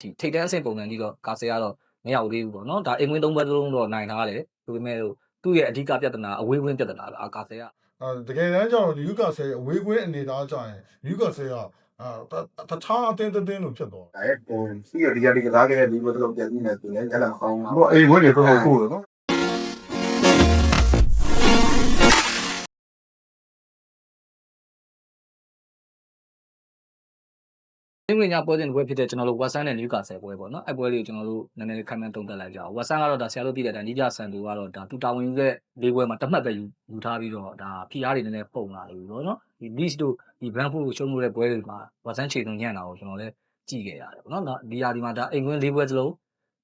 ဒီထိတ်တန်းအဆင့်ပုံစံကြီးတော့ကာဆယ်ကတော့မရောက်သေးဘူးပေါ့နော်ဒါအင်္ဂွင်းသုံးဘက်လုံးတော့နိုင်ထားတယ်ဒါပေမဲ့သူ့ရဲ့အဓိကပြဿနာအဝေးဝင်းပြဿနာလားကာဆယ်ကအဲတကယ်တမ်းကျတော့ယူကာဆယ်အဝေးကွင်းအနေသားကြရင်ယူကာဆယ်ကအာတခြားအတင်းတင်းလို့ဖြစ်သွားဒါရဲ့ဟိုစီရဒီရဒီကစားခဲ့တဲ့ဒီဘက်တော့ပြန်ပြီးနေတယ်လည်းအဲ့ဒါကောင်းတာဟိုအိမ်ဝင်နေတော့ကိုယ်နော် အင်္ဂလိပ်ညပွဲစဉ်တစ်ပွဲဖြစ်တဲ့ကျွန်တော်တို့ဝက်ဆန်နဲ့နယူကာဆယ်ပွဲပေါ့နော်အဲ့ပွဲလေးကိုကျွန်တော်တို့နည်းနည်းလေးခိုင်မှန်သုံးသပ်လိုက်ကြအောင်ဝက်ဆန်ကတော့ဒါဆရာတို့သိတဲ့ဒါနီးကြဆန်တူကတော့ဒါသူတာဝန်ယူတဲ့လေးပွဲမှာတစ်မှတ်ပဲယူယူထားပြီးတော့ဒါဖိအားတွေနည်းနည်းပုံလာလို့ပေါ့နော်ဒီ list တို့ဒီ brand food ကိုရှုံးလို့တဲ့ပွဲတွေမှာဝက်ဆန်ခြေသွင်းညံ့တာကိုကျွန်တော်လည်းကြည့်ခဲ့ရတယ်ပေါ့နော်ဒါဒီဟာဒီမှာဒါအိမ်ကွင်းလေးပွဲစလုံး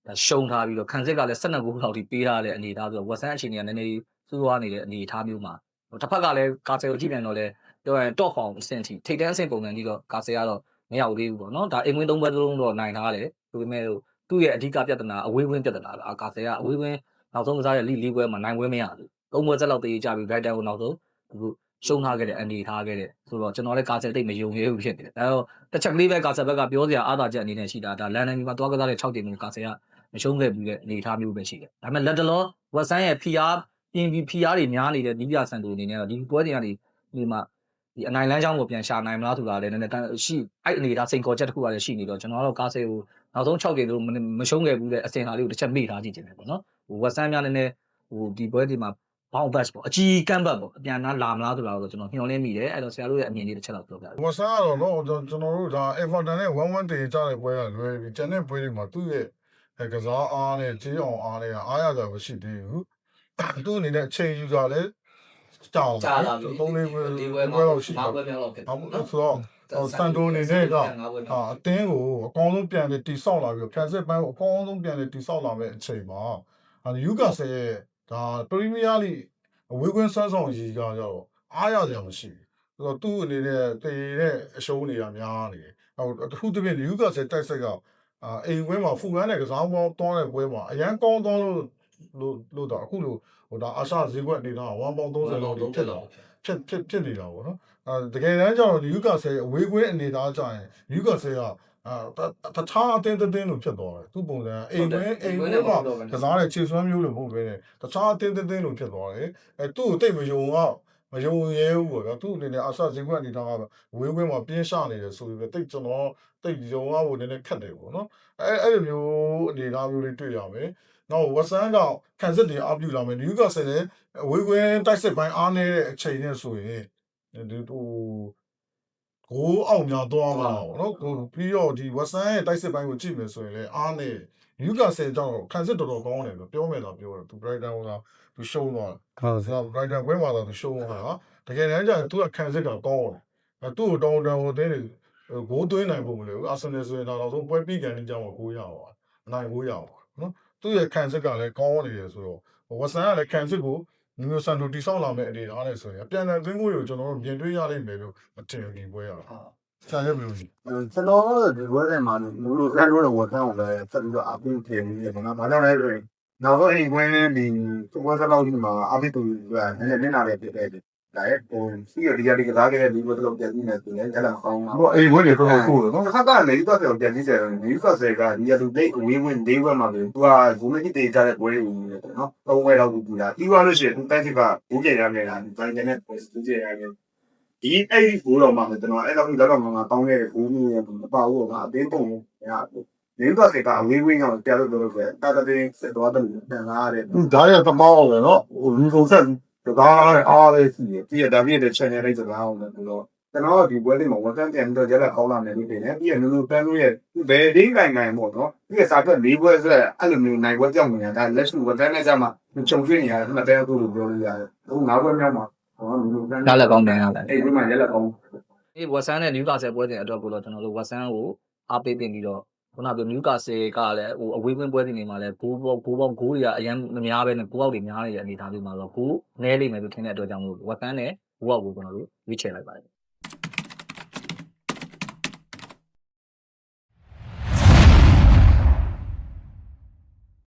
ဒါရှုံးထားပြီးတော့ခံစစ်ကလည်း12ဂိုးလောက်ထိပေးထားတဲ့အနေအထားဆိုတော့ဝက်ဆန်အခြေအနေကနည်းနည်းစိုးရွားနေတဲ့အနေအထားမျိုးမှာတစ်ဖက်ကလည်းကာဆယ်ကိုကြည့်ပြန်တော့လဲပြောရရင် top form အဆင့်ထိထိတ်တန်းအဆင့်ပုံစံကြီးတော့ကာဆယ်ကတော့ မရောက်သေးဘူးပေါ့နော်ဒါအင်္ဂွင်းသုံးဘက်လုံးတော့နိုင်ထားတယ်ဒါပေမဲ့သူ့ရဲ့အဓိကပြဿနာအဝေးဝင်းပြဿနာလားကာဆယ်ကအဝေးဝင်းနောက်ဆုံးကစားတဲ့လိလီပွဲမှာနိုင်ပွဲမရဘူးသုံးပွဲဆက်လောက်တေးကြပြီးဘရိုက်တန်ကိုနောက်ဆုံးအခုရှုံးထားခဲ့တဲ့အနေထားခဲ့တဲ့ဆိုတော့ကျွန်တော်လည်းကာဆယ်တိတ်မယုံရဲဘူးဖြစ်နေတယ်အဲတော့တစ်ချက်ကလေးပဲကာဆယ်ဘက်ကပြောစရာအားသာချက်အနေနဲ့ရှိတာဒါလန်ဒန်ပြည်မှာတွားကစားတဲ့6တင်မျိုးကာဆယ်ကမရှုံးခဲ့ဘူးတဲ့အနေထားမျိုးပဲရှိတယ်ဒါပေမဲ့လက်တလောဝက်ဆန်ရဲ့ PR ပြင်ပြီး PR တွေများနေတဲ့နီးပြဆန်တူအနေနဲ့တော့ဒီပွဲတွေကနေဒီမှာ ဒီအနိုင်လန်းချောင်းကိုပြန်ရှာနိုင်မလားဆိုတာလည်းနည်းနည်းတန်းရှိအဲ့အနေဒါစိန်ခေါ်ချက်တစ်ခုကလည်းရှိနေတော့ကျွန်တော်ကတော့ကားဆေးကိုနောက်ဆုံး6ကြိမ်လို့မရှုံးခဲ့ဘူးတဲ့အစင်ဟာလေးကိုတစ်ချက်မေ့ထားကြည့်ခြင်းပဲပေါ့နော်ဟိုဝက်ဆန်များနည်းနည်းဟိုဒီပွဲဒီမှာဘောင်းဘတ်ပေါ့အကြီးကမ်းဘတ်ပေါ့အပြန်နားလာမလားဆိုတာတော့ကျွန်တော်မျှော်လင့်မိတယ်အဲ့တော့ဆရာတို့ရဲ့အမြင်လေးတစ်ချက်တော့ပြောပြပါဝဆာကတော့တော့ကျွန်တော်တို့ဒါ Everton နဲ့1-1တင်ကြတဲ့ပွဲကလွယ်ပြီးကျန်တဲ့ပွဲတွေမှာသူ့ရဲ့ကစားအားနဲ့ကြေးအောင်အားနဲ့အားရတာမရှိသေးဘူးသူ့အနေနဲ့အချိန်ယူတာလ ည်းကြောက်သုံးလေးပွဲပွဲတော့ရှိမှာတာပွဲများတော့ဖြစ်ဟုတ်ဆိုတော့စန်တိုအနေနဲ့ကအာအတင်းကိုအကောင်းဆုံးပြန်ပြီးတိဆောက်လာပြီးဖန်စစ်ပန်းကိုအကောင်းဆုံးပြန်ပြီးတိဆောက်လာမဲ့အချိန်မှာအာယူကာဆယ်ရဲ့ဒါပရီးမီးယားလိအဝေးကွင်းဆန်းဆောင်ကြီးကကြတော့အားရစရာမရှိဘူးဆိုတော့သူ့အနေနဲ့တည်တဲ့အရှုံးနေတာများနေတယ်ဟိုတခုတစ်ပြည့်ယူကာဆယ်တိုက်ဆက်ကအာအိမ်ကွင်းမှာဖူကန်းတဲ့ကစားပေါင်းတောင်းတဲ့ပွဲမှာအရန်ကောင်းတောင်းလို့ လို့လို့တော့အခုလို့ဟိုဒါအာရှဈေးကွက်နေတာ1ပေါင်း30လောက်ထိဖြစ်လာဖြစ်ဖြစ်ဖြစ်နေတာပေါ့နော်အဲတကယ်တမ်းကျတော့ယူကာဆယ်အဝေးကွင်းအနေသားကြရင်ယူကာဆယ်ကအာတခြားအတင်းတင်းလို့ဖြစ်သွားတယ်သူ့ပုံစံအိမ်ကွင်းအိမ်ကွင်းမှာကစားတဲ့ခြေစွမ်းမျိုးလိုမဟုတ်ဘဲနဲ့တခြားအတင်းတင်းလို့ဖြစ်သွားတယ်အဲသူ့ကိုတိတ်မယုံတော့မ ယုံရဲဘူးပေါ့နော်သူ့အနေနဲ့အာရှဇင်ကွက်အနေသားကဝေးကွင်းမှာပြင်းရှနေတယ်ဆိုပြီးပဲတိတ်ကျွန်တော်တိတ်ယုံရဖို့နည်းနည်းခက်တယ်ပေါ့နော်အဲအဲ့လိုမျိုးအနေသားမျိုးလေးတွေ့ရမယ်နောက်ဝက်ဆန်ကခံစစ်တွေအပြုလာမယ်ယူကာဆယ်လည်းဝေးကွင်းတိုက်စစ်ပိုင်းအားနေတဲ့အချိန်နဲ့ဆိုရင်ဒီဟို ဂိုးအောင်များသွားမှာပေါ့နော်ကိုပြီးတော့ဒီဝက်ဆန်ရဲ့တိုက်စစ်ပိုင်းကိုကြည့်မယ်ဆိုရင်လည်းအားနေယူကာဆယ်ကြောင့်ခံစစ်တော်တော်ကောင်းတယ်လို့ပြောမယ်တော့ပြောတယ်သူ Brighton ကသူရှုံးသွားဟုတ်တယ်ဆိုတော့ Brighton ဘက်မှာတော့သူရှုံးသွားတာတကယ်တမ်းကျရင်သူကခံစစ်ကကောင်းတယ်အဲသူ့ကိုတောင်းတန်ဟိုတင်းနေဂိုးသွင်းနိုင်ဖို့မလို့အာဆင်နယ်ဆိုရင်တော့ဆုံးပွဲပြီးကန်နေကြောင်းကိုရပါအနိုင်ကိုရပါနော်သူ့ရဲ့ခံစစ်ကလည်းကောင်းနေတယ်ဆိုတော့ဝက်ဆန်ကလည်းခံစစ်ကို မျိုးဆန်တို့တိဆောက်လာမဲ့အနေအားနဲ့ဆိုရင်အပြန်အလှန်သွင်းမှုတွေကိုကျွန်တော်တို့မြင်တွေ့ရလိမ့်မယ်လို့မထင်ဘူးဒီပွဲရတာဆန်ရဘယ်လိုလဲကျွန်တော်တို့ဒီဘက်ထဲမှာလူလူဆန်းလို့ဝတ်ဆောင်လဲဆက်ပြီးတော့အပင်းထင်နေတယ်နော်။ဘာကြောင့်လဲဆိုရင်နောက်ဆုံးအိမ်ကွင်းဒီဘက်ဆက်လောက်ဒီမှာအပင်းတူနည်းနည်းနည်းနာလေးဖြစ်တယ်။ ဒါရဲ့ဟိုစီရဒီရဒီကစားခဲ့တဲ့ဒီဘက်တော့ပြန်ပြီးနေတယ်လည်းအဲ့ဒါကောင်းတာဟိုအိမ်ဝင်နေတော့ကိုယ်နော်ခါကနေဒီတော့ပြန်ပြီးတယ်ဒီကဆယ်ကဒီရသူဒိတ်ဝင်းဝင်းဒေးဝမှာပြီးသူကဘုံမကြီးတေးကြတဲ့ပွဲတွေနေတယ်နော်။သုံးဝဲလောက်ပြီးလာပြီးသွားလို့ရှိရင်သူတိုက်စစ်ကဘူးကြရမယ်လား။တိုင်းနဲ့သူကြရမယ်။ဒီအဲ့ဒီဘူးတော့မှကျွန်တော်အဲ့လောက်လောက်တော့မှတောင်းခဲ့ဘူးမျိုးမပါဘူးကအတင်းပုံရ။ဒီတော့စေကအဝေးဝင်းအောင်တရားလို့ပြောလို့ဆိုတာတဲ့စစ်သွားတယ်ပြန်လာတဲ့သူဓာတ်ရသမောင်းလေနော်ဟိုလူကုန်ဆက် စကားအားလေးရှိတယ်ပြီးရဒါပြည့်တဲ့ channel လေးစကားအောင်လည်းဆိုတော့ကျွန်တော်ဒီပွဲလေးမှာဝန်ထမ်းပြန်တော့ကြက်လက်ခေါင်းလာမယ်လို့ပြင်တယ်ပြီးရနူနူပန်းလို့ရဲ့ဘယ်ဒိနိုင်နိုင်ပေါ့နော်ပြီးရစာထွက်၄ပွဲဆိုတော့အဲ့လိုမျိုးနိုင်ပွဲကြောက်နေတာဒါလက်ရှိဝန်ထမ်းနဲ့ကြမှာခြုံပြနေရတယ်မှတ်တဲ့သူ့လိုပြောလို့ရတယ်ဟို၅ပွဲမြောက်မှာဟောနူနူပန်းရလက်ကောင်းတယ်ရလက်အဲ့ဒီမှာရက်လက်ကောင်းဒီဝက်ဆန်နဲ့နယူကာဆယ်ပွဲစဉ်အတွက်ကိုတော့ကျွန်တော်တို့ဝက်ဆန်ကိုအားပေးတင်ပြီးတော့ ခုနကပြောနယူကာဆယ်ကလည်းဟိုအဝေးဝင်းပွဲစဉ်တွေမှာလည်းဂိုးပေါက်ဂိုးပေါက်ဂိုးတွေကအရင်မများပဲနဲ့ဂိုးပေါက်တွေများနေတဲ့အနေအထားမျိုးမှာတော့ဂိုးနည်းလိမ့်မယ်လို့ထင်တဲ့အတွက်ကြောင့်မို့ဝက်ဆန်နဲ့ဂိုးပေါက်ကိုကျွန်တော်တို့ရွေးချယ်လိုက်ပါတယ်